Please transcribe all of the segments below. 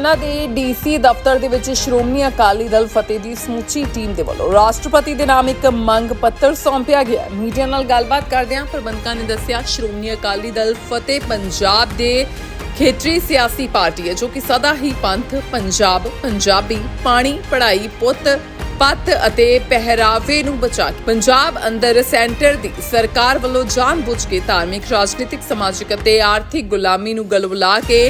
ਲੁਧਿਆਣਾ ਦੇ ਡੀਸੀ ਦਫ਼ਤਰ ਦੇ ਵਿੱਚ ਸ਼੍ਰੋਮਣੀ ਅਕਾਲੀ ਦਲ ਫਤਿਹ ਦੀ ਸਮੁੱਚੀ ਟੀਮ ਦੇ ਵੱਲੋਂ ਰਾਸ਼ਟਰਪਤੀ ਦੇ ਨਾਮ ਇੱਕ ਮੰਗ ਪੱਤਰ ਸੌਂਪਿਆ ਗਿਆ ਮੀਡੀਆ ਨਾਲ ਗੱਲਬਾਤ ਕਰਦਿਆਂ ਪ੍ਰਬੰਧਕਾਂ ਨੇ ਦੱਸਿਆ, ਸ਼੍ਰੋਮਣੀ ਅਕਾਲੀ ਦਲ ਫਤਿਹ ਪੰਜਾਬ ਦੇ ਖੇਤਰੀ ਸਿਆਸੀ ਪਾਰਟੀ ਹੈ, ਜੋ ਕਿ ਸਦਾ ਹੀ ਪੰਥ, ਪੰਜਾਬ, ਪੰਜਾਬੀ, ਪਾਣੀ, ਪੜ੍ਹਾਈ, ਪੁੱਤ ਪੱਤ ਅਤੇ ਪਹਿਰਾਵੇ ਨੂੰ ਬਚਾ ਕੇ ਪੰਜਾਬ ਅੰਦਰ ਸੈਂਟਰ ਦੀ ਸਰਕਾਰ ਵੱਲੋਂ ਜਾਣਬੁੱਝ ਕੇ ਧਾਰਮਿਕ, ਰਾਜਨੀਤਿਕ, ਸਮਾਜਿਕ ਅਤੇ ਆਰਥਿਕ ਗੁਲਾਮੀ ਨੂੰ ਗਲਵਲਾ ਕੇ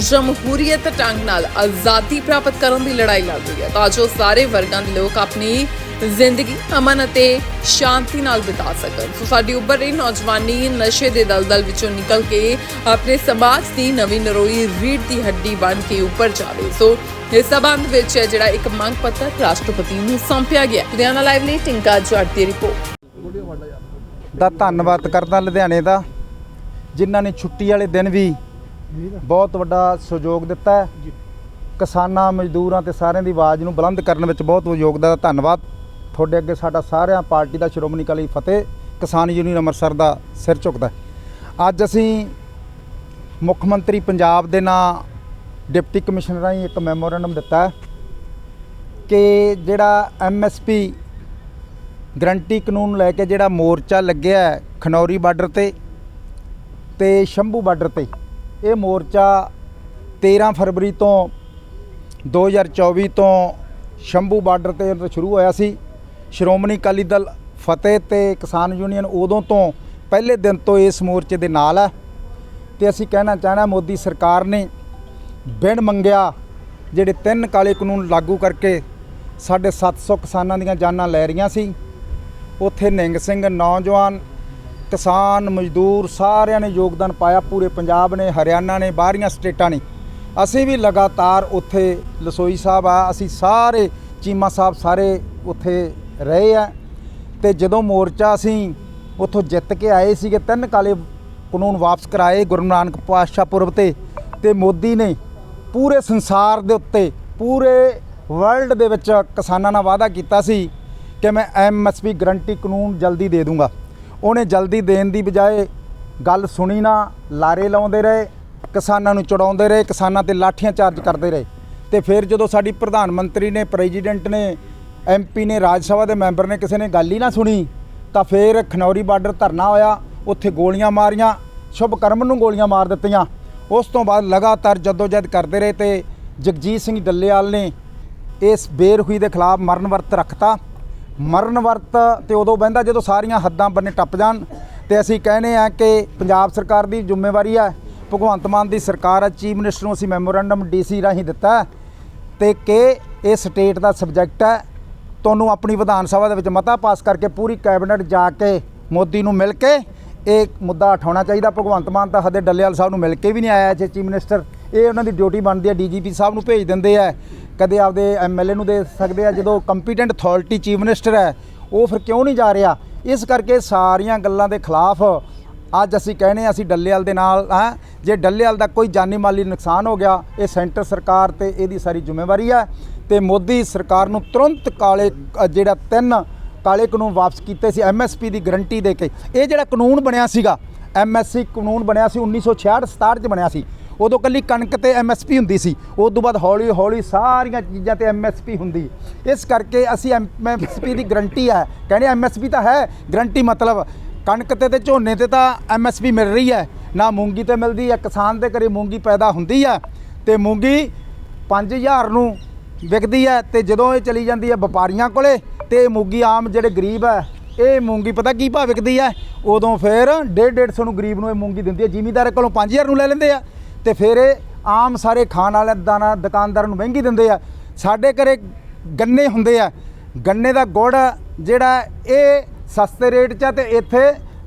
ਜਮਹੂਰੀਅਤ ਢੰਗ ਨਾਲ ਆਜ਼ਾਦੀ ਪ੍ਰਾਪਤ ਕਰਨ ਦੀ ਲੜਾਈ ਲੜ ਰਹੀ ਹੈ। ਤਾਂ ਜੋ ਸਾਰੇ ਵਰਗਾਂ ਦੇ ਲੋਕ ਆਪਣੀ ਜ਼ਿੰਦਗੀ ਅਮਨ ਅਤੇ ਸ਼ਾਂਤੀ ਨਾਲ ਬਿਤਾ ਸਕਣ। ਸੋ ਸਾਡੀ ਉੱਭਰ ਰਹੀ ਨੌਜਵਾਨੀ ਨਸ਼ੇ ਦੇ ਦਲਦਲ ਵਿੱਚੋਂ ਨਿਕਲ ਕੇ ਆਪਣੇ ਸਮਾਜ ਦੀ ਨਵੀਂ ਨਰੋਈ ਰੀੜ ਦੀ ਹੱਡੀ ਬਣ ਕੇ ਉੱਪਰ ਜਾਵੇ ਸੋ ਇਸ ਸਬੰਧ ਵਿੱਚ ਜਿਹੜਾ ਇੱਕ ਮੰਗ ਪੱਤਰ ਰਾਸ਼ਟਰਪਤੀ ਨੂੰ ਸੌਂਪਿਆ ਗਿਆ। ਲੁਧਿਆਣਾ ਲਾਈਵ ਲਈ ਟਿੰਕਾ ਜੱਟ ਦੀ ਰਿਪੋਰਟ। ਦਾ ਧੰਨਵਾਦ ਕਰਦਾ ਲੁਧਿਆਣੇ ਦਾ, ਜਿਨ੍ਹਾਂ ਨੇ ਛੁੱਟੀ ਵਾਲੇ ਦਿਨ ਵੀ ਬਹੁਤ ਵੱਡਾ ਸਹਿਯੋਗ ਦਿੱਤਾ ਹੈ। ਕਿਸਾਨਾਂ, ਮਜ਼ਦੂਰਾਂ ਤੇ ਸਾਰਿਆਂ ਦੀ ਆਵਾਜ਼ ਨੂੰ ਬੁਲੰਦ ਕਰਨ ਵਿੱਚ ਬਹੁਤ ਯੋਗਦਾਨ ਦਾ ਧੰਨਵਾਦ। ਤੁਹਾਡੇ ਅੱਗੇ ਸਾਡਾ ਸਾਰਿਆਂ ਪਾਰਟੀ ਦਾ ਸ਼੍ਰੋਮਣੀ ਅਕਾਲੀ ਫਤਿਹ ਕਿਸਾਨ ਯੂਨੀਅਨ ਅੰਮ੍ਰਿਤਸਰ ਦਾ ਸਿਰ ਝੁਕਦਾ ਅੱਜ ਅਸੀਂ ਮੁੱਖ ਮੰਤਰੀ ਪੰਜਾਬ ਦੇ ਨਾਂ ਡਿਪਟੀ ਕਮਿਸ਼ਨਰ ਰਾਹੀਂ ਇੱਕ ਮੈਮੋਰੈਂਡਮ ਦਿੱਤਾ ਕਿ ਜਿਹੜਾ ਐਮਐਸਪੀ ਗਰੰਟੀ ਕਾਨੂੰਨ ਲੈ ਕੇ ਜਿਹੜਾ ਮੋਰਚਾ ਲੱਗਿਆ ਖਨੌਰੀ ਬਾਰਡਰ ਤੇ ਤੇ ਸ਼ੰਭੂ ਬਾਰਡਰ ਤੇ, ਇਹ ਮੋਰਚਾ 13 ਫਰਵਰੀ ਤੋਂ 2024 ਤੋਂ ਸ਼ੰਭੂ ਬਾਰਡਰ ਤੇ ਸ਼ੁਰੂ ਹੋਇਆ ਸੀ ਸ਼੍ਰੋਮਣੀ ਅਕਾਲੀ ਦਲ ਫਤਿਹ ਤੇ ਕਿਸਾਨ ਯੂਨੀਅਨ ਉਦੋਂ ਤੋਂ ਪਹਿਲੇ ਦਿਨ ਤੋਂ ਇਸ ਮੋਰਚੇ ਦੇ ਨਾਲ ਹੈ ਤੇ ਅਸੀਂ ਕਹਿਣਾ ਚਾਹਣਾ ਮੋਦੀ ਸਰਕਾਰ ਨੇ ਬਿਨ ਮੰਗਿਆ ਜਿਹੜੇ ਤਿੰਨ ਕਾਲੇ ਕਾਨੂੰਨ ਲਾਗੂ ਕਰਕੇ ਸਾਡੇ 700 ਕਿਸਾਨਾਂ ਦੀਆਂ ਜਾਨਾਂ ਲੈ ਰਹੀਆਂ ਸੀ, ਉੱਥੇ ਨਿੰਗ ਸਿੰਘ ਨੌਜਵਾਨ, ਕਿਸਾਨ, ਮਜ਼ਦੂਰ ਸਾਰਿਆਂ ਨੇ ਯੋਗਦਾਨ ਪਾਇਆ, ਪੂਰੇ ਪੰਜਾਬ ਨੇ, ਹਰਿਆਣਾ ਨੇ, ਬਾਹਰੀਆਂ ਸਟੇਟਾਂ ਨੇ। ਅਸੀਂ ਵੀ ਲਗਾਤਾਰ ਉੱਥੇ ਲਸੋਈ ਸਾਹਿਬ ਆ, ਅਸੀਂ ਸਾਰੇ ਚੀਮਾ ਸਾਹਿਬ ਸਾਰੇ ਉੱਥੇ ਰਹੇ ਆ। ਤੇ ਜਦੋਂ ਮੋਰਚਾ ਅਸੀਂ ਉੱਥੋਂ ਜਿੱਤ ਕੇ ਆਏ ਸੀਗੇ, ਤਿੰਨ ਕਾਲੇ ਕਾਨੂੰਨ ਵਾਪਸ ਕਰਾਏ ਗੁਰੂ ਨਾਨਕ ਪਾਤਸ਼ਾਹ ਪੁਰਬ ਤੇ ਤੇ ਮੋਦੀ ਨੇ ਪੂਰੇ ਸੰਸਾਰ ਦੇ ਉੱਤੇ, ਪੂਰੇ ਵਰਲਡ ਦੇ ਵਿੱਚ ਕਿਸਾਨਾਂ ਨਾਲ ਵਾਅਦਾ ਕੀਤਾ ਸੀ ਕਿ ਮੈਂ ਐਮਐਸਪੀ ਗਰੰਟੀ ਕਾਨੂੰਨ ਜਲਦੀ ਦੇ ਦੂੰਗਾ। ਉਹਨੇ ਜਲਦੀ ਦੇਣ ਦੀ ਬਜਾਏ ਗੱਲ ਸੁਣੀ ਨਾ, ਲਾਰੇ ਲਾਉਂਦੇ ਰਹੇ, ਕਿਸਾਨਾਂ ਨੂੰ ਚੜਾਉਂਦੇ ਰਹੇ, ਕਿਸਾਨਾਂ ਤੇ ਲਾਠੀਆਂ ਚਾਰਜ ਕਰਦੇ ਰਹੇ। ਤੇ ਫਿਰ ਜਦੋਂ ਸਾਡੀ ਪ੍ਰਧਾਨ ਮੰਤਰੀ ਨੇ ਪ੍ਰੈਜ਼ੀਡੈਂਟ ਨੇ ਐਮਪੀ ਨੇ ਰਾਜ ਸਭਾ ਦੇ ਮੈਂਬਰ ਨੇ ਕਿਸੇ ਨੇ ਗੱਲ ਹੀ ਨਾ ਸੁਣੀ, ਤਾਂ ਫਿਰ ਖਨੌਰੀ ਬਾਰਡਰ ਧਰਨਾ ਹੋਇਆ, ਉੱਥੇ ਗੋਲੀਆਂ ਮਾਰੀਆਂ ਸ਼ੁਭ ਕਰਮ ਨੂੰ ਗੋਲੀਆਂ ਮਾਰ ਦਿੱਤੀਆਂ। ਉਸ ਤੋਂ ਬਾਅਦ ਲਗਾਤਾਰ ਜਦੋਜਹਿਦ ਕਰਦੇ ਰਹੇ ਤੇ ਜਗਜੀਤ ਸਿੰਘ ਡੱਲੇਵਾਲ ਨੇ ਇਸ ਬੇਰੁਖੀ ਦੇ ਖਿਲਾਫ ਮਰਨ ਵਰਤ ਰੱਖਤਾ। ਮਰਨ ਵਰਤ ਤੇ ਉਦੋਂ ਬਹਿੰਦਾ ਜਦੋਂ ਸਾਰੀਆਂ ਹੱਦਾਂ ਬੰਨੇ ਟੱਪ ਜਾਣ ਤੇ ਅਸੀਂ ਕਹਿੰਦੇ ਆ ਕਿ ਪੰਜਾਬ ਸਰਕਾਰ ਦੀ ਜ਼ਿੰਮੇਵਾਰੀ ਹੈ, ਭਗਵੰਤ ਮਾਨ ਦੀ ਸਰਕਾਰ ਹੈ, ਚੀਫ ਮਿਨਿਸਟਰ ਨੂੰ ਅਸੀਂ ਮੈਮੋਰੈਂਡਮ ਡੀਸੀ ਰਾਹੀਂ ਦਿੱਤਾ ਹੈ ਤੇ ਕਿ ਇਹ ਸਟੇਟ ਦਾ ਸਬਜੈਕਟ ਹੈ ਤੁਹਾਨੂੰ ਆਪਣੀ ਵਿਧਾਨ ਸਭਾ ਦੇ ਵਿੱਚ ਮਤਾ ਪਾਸ ਕਰਕੇ ਪੂਰੀ ਕੈਬਨਿਟ ਜਾ ਕੇ ਮੋਦੀ ਨੂੰ ਮਿਲ ਕੇ ਇਹ ਮੁੱਦਾ ਉਠਾਉਣਾ ਚਾਹੀਦਾ। ਭਗਵੰਤ ਮਾਨ ਤਾਂ ਹਦੇ ਡੱਲੇਵਾਲ ਸਾਹਿਬ ਨੂੰ ਮਿਲ ਕੇ ਵੀ ਨਹੀਂ ਆਇਆ ਜੇ ਚੀਫ ਮਿਨਿਸਟਰ। ਇਹ ਉਹਨਾਂ ਦੀ ਡਿਊਟੀ ਬਣਦੀ ਹੈ। ਡੀਜੀਪੀ ਸਾਹਿਬ ਨੂੰ ਭੇਜ ਦਿੰਦੇ ਆ। ਕਦੇ ਆਪਦੇ ਐਮਐਲਏ ਨੂੰ ਦੇ ਸਕਦੇ ਆ। ਜਦੋਂ ਕੰਪੀਟੈਂਟ ਅਥਾਰਟੀ ਚੀਫ ਮਿਨਿਸਟਰ ਹੈ, ਉਹ ਫਿਰ ਕਿਉਂ ਨਹੀਂ ਜਾ ਰਿਹਾ? ਇਸ ਕਰਕੇ ਸਾਰੀਆਂ ਗੱਲਾਂ ਦੇ ਖਿਲਾਫ ਅੱਜ ਅਸੀਂ ਕਹਿੰਦੇ ਹਾਂ, ਅਸੀਂ ਡੱਲੇਵਾਲ ਦੇ ਨਾਲ ਹਾਂ। ਜੇ ਡੱਲੇਵਾਲ ਦਾ ਕੋਈ ਜਾਨੀ ਮਾਲੀ ਨੁਕਸਾਨ ਹੋ ਗਿਆ, ਇਹ ਸੈਂਟਰ ਸਰਕਾਰ ਤੇ ਇਹਦੀ ਸਾਰੀ ਜ਼ਿੰਮੇਵਾਰੀ ਹੈ ਤੇ ਮੋਦੀ ਸਰਕਾਰ ਨੂੰ ਤੁਰੰਤ ਕਾਲੇ ਜਿਹੜਾ ਤਿੰਨ ਕਾਲੇ ਕਾਨੂੰਨ ਵਾਪਸ ਕੀਤੇ ਸੀ ਐਮਐਸਪੀ ਦੀ ਗਰੰਟੀ ਦੇ ਕੇ। ਇਹ ਜਿਹੜਾ ਕਾਨੂੰਨ ਬਣਿਆ ਸੀਗਾ ਐਮਐਸਸੀ ਕਾਨੂੰਨ ਬਣਿਆ ਸੀ 1966 67 ਚ ਬਣਿਆ ਸੀ। ਉਦੋਂ ਕੱਲੀ ਕਣਕ ਤੇ ਐਮਐਸਪੀ ਹੁੰਦੀ ਸੀ। ਉਸ ਤੋਂ ਬਾਅਦ ਹੌਲੀ ਹੌਲੀ ਸਾਰੀਆਂ ਚੀਜ਼ਾਂ ਤੇ ਐਮਐਸਪੀ ਹੁੰਦੀ। ਇਸ ਕਰਕੇ ਅਸੀਂ ਐਮਐਸਪੀ ਦੀ ਗਰੰਟੀ ਹੈ। ਕਹਿੰਦੇ ਐਮਐਸਪੀ ਤਾਂ ਹੈ, ਗਰੰਟੀ ਮਤਲਬ ਕਣਕ ਤੇ ਤੇ ਝੋਨੇ ਤੇ ਤਾਂ ਐਮਐਸਪੀ ਮਿਲ ਰਹੀ ਹੈ। ਨਾ ਮੂੰਗੀ ਤੇ ਮਿਲਦੀ ਹੈ, ਕਿਸਾਨ ਦੇ ਘਰੇ ਮੂੰਗੀ ਪੈਦਾ ਹੁੰਦੀ ਹੈ। ਤੇ ਮੂੰਗੀ 5000 ਨੂੰ ਵਿਕਦੀ ਹੈ ਤੇ ਜਦੋਂ ਇਹ ਚਲੀ ਜਾਂਦੀ ਹੈ ਵਪਾਰੀਆਂ ਕੋਲੇ ਤੇ ਇਹ ਮੂੰਗੀ ਆਮ ਜਿਹੜੇ ਗਰੀਬ ਹੈ, ਇਹ ਮੂੰਗੀ ਪਤਾ ਕੀ ਭਾਅ ਵਿਕਦੀ ਹੈ? ਉਦੋਂ ਫਿਰ 1.5 150 ਨੂੰ ਗਰੀਬ ਨੂੰ ਇਹ ਮੂੰਗੀ ਦਿੰਦੀ ਹੈ, ਜ਼ਿਮੀਦਾਰ ਕੋਲੋਂ 5000 ਨੂੰ ਲੈ ਲੈਂਦੇ ਆ ਤੇ ਫਿਰ ਇਹ ਆਮ ਸਾਰੇ ਖਾਣ ਵਾਲੇ ਦਾਣਾ ਦੁਕਾਨਦਾਰਾਂ ਨੂੰ ਮਹਿੰਗੀ ਦਿੰਦੇ ਆ। ਸਾਡੇ ਘਰੇ ਗੰਨੇ ਹੁੰਦੇ ਆ। ਗੰਨੇ ਦਾ ਗੁੜ ਜਿਹੜਾ ਇਹ ਸਸਤੇ ਰੇਟ 'ਚ ਆ ਤੇ ਇੱਥੇ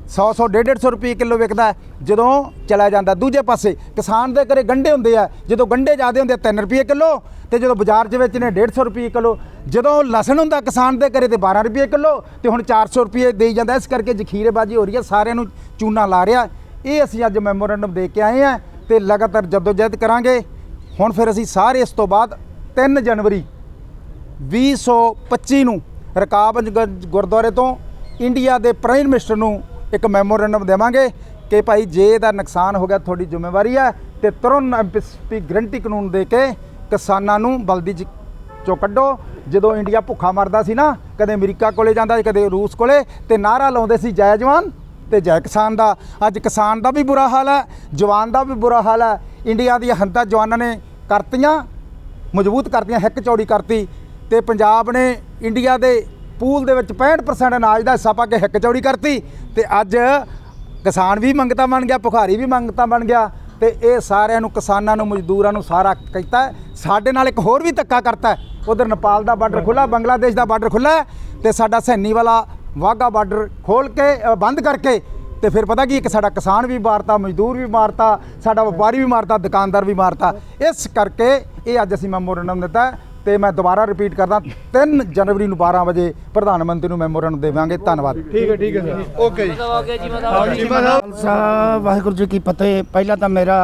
100 100 150 ਰੁਪਏ ਕਿਲੋ ਵਿਕਦਾ ਜਦੋਂ ਚਲਾ ਜਾਂਦਾ ਦੂਜੇ ਪਾਸੇ, ਕਿਸਾਨ ਦੇ ਘਰੇ ਗੰਡੇ ਹੁੰਦੇ ਆ, ਜਦੋਂ ਗੰਡੇ ਜ਼ਿਆਦੇ ਹੁੰਦੇ 3 ਰੁਪਏ ਕਿਲੋ ਤੇ ਜਦੋਂ ਬਾਜ਼ਾਰ 'ਚ ਵੇਚਨੇ 150 ਰੁਪਏ ਕਿਲੋ, ਜਦੋਂ ਲਸਣ ਹੁੰਦਾ ਕਿਸਾਨ ਦੇ ਘਰੇ ਤੇ 12 ਰੁਪਏ ਕਿਲੋ ਤੇ ਹੁਣ 400 ਰੁਪਏ ਦੇਈ ਜਾਂਦਾ, ਇਸ ਕਰਕੇ ਜ਼ਖੀਰੇਬਾਜ਼ੀ ਹੋ ਰਹੀ ਹੈ ਸਾਰਿਆਂ ਨੂੰ ਚੂਨਾ ਲਾ ਰਿਹਾ। ਇਹ ਅਸੀਂ ਅੱਜ ਮੈਮੋਰੈਂਡਮ ਦੇ ਕੇ ਆਏ ਆ ਤੇ ਲਗਾਤਾਰ ਜਦੋਜਹਿਦ ਕਰਾਂਗੇ। ਹੁਣ ਫਿਰ ਅਸੀਂ ਸਾਰੇ ਇਸ ਤੋਂ ਬਾਅਦ 3 ਜਨਵਰੀ 2025 ਨੂੰ ਰਕਾਬਗੰਜ ਗ- ਗੁਰਦੁਆਰੇ ਤੋਂ ਇੰਡੀਆ ਦੇ ਪ੍ਰਾਈਮ ਮਿਨਿਸਟਰ ਨੂੰ ਇੱਕ ਮੈਮੋਰੈਂਡਮ ਦੇਵਾਂਗੇ। ਕਿ ਭਾਈ ਜੇ ਇਹਦਾ ਨੁਕਸਾਨ ਹੋ ਗਿਆ, ਤੁਹਾਡੀ ਜ਼ਿੰਮੇਵਾਰੀ ਹੈ ਤੇ ਤੁਰੰਤ ਐਮਪੀਸਪੀ ਗਰੰਟੀ ਕਾਨੂੰਨ ਦੇ ਕੇ ਕਿਸਾਨਾਂ ਨੂੰ ਬਲਦੀ ਚੋਂ ਕੱਢੋ। ਜਦੋਂ ਇੰਡੀਆ ਭੁੱਖਾ ਮਰਦਾ ਸੀ ਨਾ, ਕਦੇ ਅਮਰੀਕਾ ਕੋਲੇ ਜਾਂਦਾ ਸੀ, ਕਦੇ ਰੂਸ ਕੋਲੇ, ਤੇ ਨਾਰਾ ਲਾਉਂਦੇ ਸੀ, ਜੈ ਜਵਾਨ ਤੇ ਜੈ ਕਿਸਾਨ ਦਾ। ਅੱਜ ਕਿਸਾਨ ਦਾ ਵੀ ਬੁਰਾ ਹਾਲ ਹੈ, ਜਵਾਨ ਦਾ ਵੀ ਬੁਰਾ ਹਾਲ ਹੈ। ਇੰਡੀਆ ਦੀਆਂ ਹੰਤਾ ਜਵਾਨਾਂ ਨੇ ਕਰਤੀਆਂ, ਮਜ਼ਬੂਤ ਕਰਤੀਆਂ, ਹਿੱਕ ਚੌੜੀ ਕਰਤੀ ਤੇ ਪੰਜਾਬ ਨੇ ਇੰਡੀਆ ਦੇ ਪੂਲ ਦੇ ਵਿੱਚ 65% ਅਨਾਜ ਦਾ ਹਿੱਸਾ ਪਾ ਕੇ ਹਿੱਕ ਚੌੜੀ ਕਰਤੀ ਤੇ ਅੱਜ ਕਿਸਾਨ ਵੀ ਮੰਗਤਾ ਬਣ ਗਿਆ, ਭੁਖਾਰੀ ਵੀ ਮੰਗਤਾ ਬਣ ਗਿਆ ਤੇ ਇਹ ਸਾਰਿਆਂ ਨੂੰ, ਕਿਸਾਨਾਂ ਨੂੰ, ਮਜ਼ਦੂਰਾਂ ਨੂੰ ਸਾਰਾ ਕੀਤਾ ਸਾਡੇ ਨਾਲ ਇੱਕ ਹੋਰ ਵੀ ਧੱਕਾ ਕਰਤਾ ਉਧਰ ਨੇਪਾਲ ਦਾ ਬਾਰਡਰ ਖੁੱਲਾ ਬੰਗਲਾਦੇਸ਼ ਦਾ ਬਾਰਡਰ ਖੁੱਲਾ ਤੇ ਸਾਡਾ ਸੈਨੀ ਵਾਲਾ ਵਾਹਗਾ ਬਾਰਡਰ ਖੋਲ ਕੇ ਬੰਦ ਕਰਕੇ ਤੇ ਫਿਰ ਪਤਾ ਕੀ, ਇੱਕ ਸਾਡਾ ਕਿਸਾਨ ਵੀ ਮਾਰਤਾ, ਮਜ਼ਦੂਰ ਵੀ ਮਾਰਤਾ, ਸਾਡਾ ਵਪਾਰੀ ਵੀ ਮਾਰਤਾ, ਦੁਕਾਨਦਾਰ ਵੀ ਮਾਰਤਾ। ਇਸ ਕਰਕੇ ਇਹ ਅੱਜ ਅਸੀਂ ਮੈਮੋਰੰਡਮ ਦਿੱਤਾ ਤੇ ਮੈਂ ਦੁਬਾਰਾ ਰਿਪੀਟ ਕਰਦਾ 3 ਜਨਵਰੀ ਨੂੰ 12 ਵਜੇ ਪ੍ਰਧਾਨ ਮੰਤਰੀ ਨੂੰ ਮੈਮੋਰੰਡਮ ਦੇਵਾਂਗੇ। ਧੰਨਵਾਦ। ਠੀਕ ਹੈ ਠੀਕ ਹੈ ਸਰ। ਓਕੇ ਜੀ। ਖਾਲਸਾ ਵਾਹਿਗੁਰੂ ਜੀ ਕੀ ਫਤਿਹ। ਪਹਿਲਾਂ ਤਾਂ ਮੇਰਾ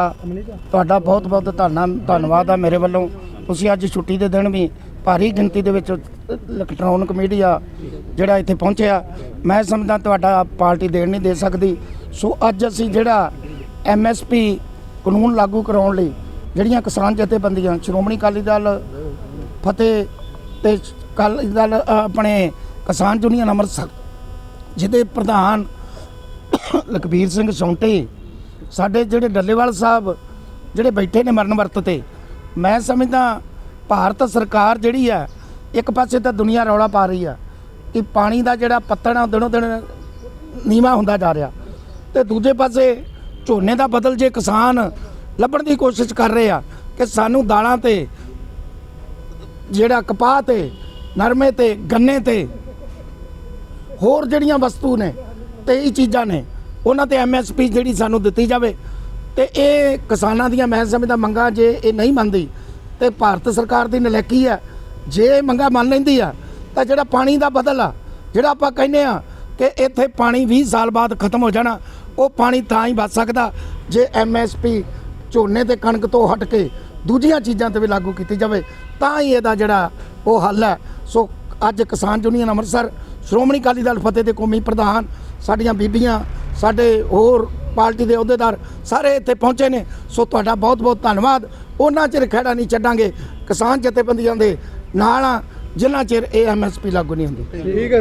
ਤੁਹਾਡਾ ਬਹੁਤ ਬਹੁਤ ਧੰਨਾ ਧੰਨਵਾਦ ਆ ਮੇਰੇ ਵੱਲੋਂ। ਤੁਸੀਂ ਅੱਜ ਛੁੱਟੀ ਦੇ ਦਿਨ ਵੀ ਭਾਰੀ ਗਿਣਤੀ ਦੇ ਵਿੱਚ ਇਲੈਕਟ੍ਰੋਨਿਕ ਮੀਡੀਆ ਜਿਹੜਾ ਇੱਥੇ ਪਹੁੰਚਿਆ। ਮੈਂ ਸਮਝਦਾ ਤੁਹਾਡਾ ਪਾਰਟੀ ਦੇਣ ਨਹੀਂ ਦੇ ਸਕਦੀ। ਸੋ ਅੱਜ ਅਸੀਂ ਜਿਹੜਾ ਐਮਐਸਪੀ ਕਾਨੂੰਨ ਲਾਗੂ ਕਰਾਉਣ ਲਈ ਜਿਹੜੀਆਂ ਕਿਸਾਨ ਜਥੇਬੰਦੀਆਂ ਸ਼੍ਰੋਮਣੀ ਅਕਾਲੀ ਦਲ ਫਤਿਹ ਤੇ ਅਕਾਲੀ ਦਲ ਆਪਣੇ ਕਿਸਾਨ ਯੂਨੀਅਨ ਅੰਮ੍ਰਿਤਸਰ, ਜਿਹਦੇ ਪ੍ਰਧਾਨ ਲਖਬੀਰ ਸਿੰਘ ਸੌਂਟੇ, ਸਾਡੇ ਜਿਹੜੇ ਡੱਲੇਵਾਲ ਸਾਹਿਬ ਜਿਹੜੇ ਬੈਠੇ ਨੇ ਮਰਨ ਵਰਤ ਤੇ, ਮੈਂ ਸਮਝਦਾ ਭਾਰਤ ਸਰਕਾਰ ਜਿਹੜੀ ਹੈ ਇੱਕ ਪਾਸੇ ਤਾਂ ਦੁਨੀਆ ਰੌਲਾ ਪਾ ਰਹੀ ਆ ਕਿ ਪਾਣੀ ਦਾ ਜਿਹੜਾ ਪੱਤਣ ਆ ਉਹ ਦਿਨੋਂ ਦਿਨ ਨੀਵਾ ਹੁੰਦਾ ਜਾ ਰਿਹਾ। ਤੇ ਦੂਜੇ ਪਾਸੇ ਝੋਨੇ ਦਾ ਬਦਲ ਜੇ ਕਿਸਾਨ ਲੱਭਣ ਦੀ ਕੋਸ਼ਿਸ਼ ਕਰ ਰਹੇ ਆ ਕਿ ਸਾਨੂੰ ਦਾਲਾਂ ਤੇ ਜਿਹੜਾ ਕਪਾਹ ਤੇ, ਨਰਮੇ ਤੇ, ਗੰਨੇ ਤੇ ਹੋਰ ਜਿਹੜੀਆਂ ਵਸਤੂ ਨੇ ਤੇ ਇਹ ਚੀਜ਼ਾਂ ਨੇ, ਉਹਨਾਂ ਤੇ ਐਮਐਸਪੀ ਜਿਹੜੀ ਸਾਨੂੰ ਦਿੱਤੀ ਜਾਵੇ। ਤੇ ਇਹ ਕਿਸਾਨਾਂ ਦੀਆਂ ਮੈਂ ਸਮਝਦਾ ਮੰਗਾਂ ਜੇ ਇਹ ਨਹੀਂ ਮੰਨਦੀ, ਤੇ ਭਾਰਤ ਸਰਕਾਰ ਦੀ ਨਲੇਕੀ ਆ ਜੇ ਇਹ ਮੰਗਾਂ ਮੰਨ ਲੈਂਦੀ ਆ, ਤਾਂ ਜਿਹੜਾ ਪਾਣੀ ਦਾ ਬਦਲ ਆ, ਜਿਹੜਾ ਆਪਾਂ ਕਹਿੰਦੇ ਆ ਕਿ ਇੱਥੇ ਪਾਣੀ 20 ਸਾਲ ਬਾਅਦ ਖਤਮ ਹੋ ਜਾਣਾ, ਉਹ ਪਾਣੀ ਤਾਂ ਹੀ ਬਚ ਸਕਦਾ, ਜੇ ਐਮਐਸਪੀ ਝੋਨੇ ਤੇ ਕਣਕ ਤੋਂ ਹਟ ਕੇ ਦੂਜੀਆਂ ਚੀਜ਼ਾਂ ਤੇ ਵੀ ਲਾਗੂ ਕੀਤੀ ਜਾਵੇ ਤਾਂ ਹੀ ਇਹਦਾ ਜਿਹੜਾ ਉਹ ਹੱਲ ਹੈ। ਸੋ ਅੱਜ ਕਿਸਾਨ ਯੂਨੀਅਨ ਅੰਮ੍ਰਿਤਸਰ, ਸ਼੍ਰੋਮਣੀ ਅਕਾਲੀ ਦਲ ਫਤਿਹ ਦੇ ਕੌਮੀ ਪ੍ਰਧਾਨ, ਸਾਡੀਆਂ ਬੀਬੀਆਂ, ਸਾਡੇ ਹੋਰ ਪਾਰਟੀ ਦੇ ਅਹੁਦੇਦਾਰ ਸਾਰੇ ਇੱਥੇ ਪਹੁੰਚੇ ਨੇ। ਸੋ ਤੁਹਾਡਾ ਬਹੁਤ ਬਹੁਤ ਧੰਨਵਾਦ। ਉਹਨਾਂ ਚਿਰ ਖੜਾ ਨਹੀਂ ਛੱਡਾਂਗੇ। ਕਿਸਾਨ ਜਥੇਬੰਦੀਆਂ ਦੇ ਨਾਲ ਆ, ਜਿੰਨਾ ਚਿਰ ਇਹ ਐਮਐਸਪੀ ਲਾਗੂ ਨਹੀਂ ਹੁੰਦੀ। ਠੀਕ ਹੈ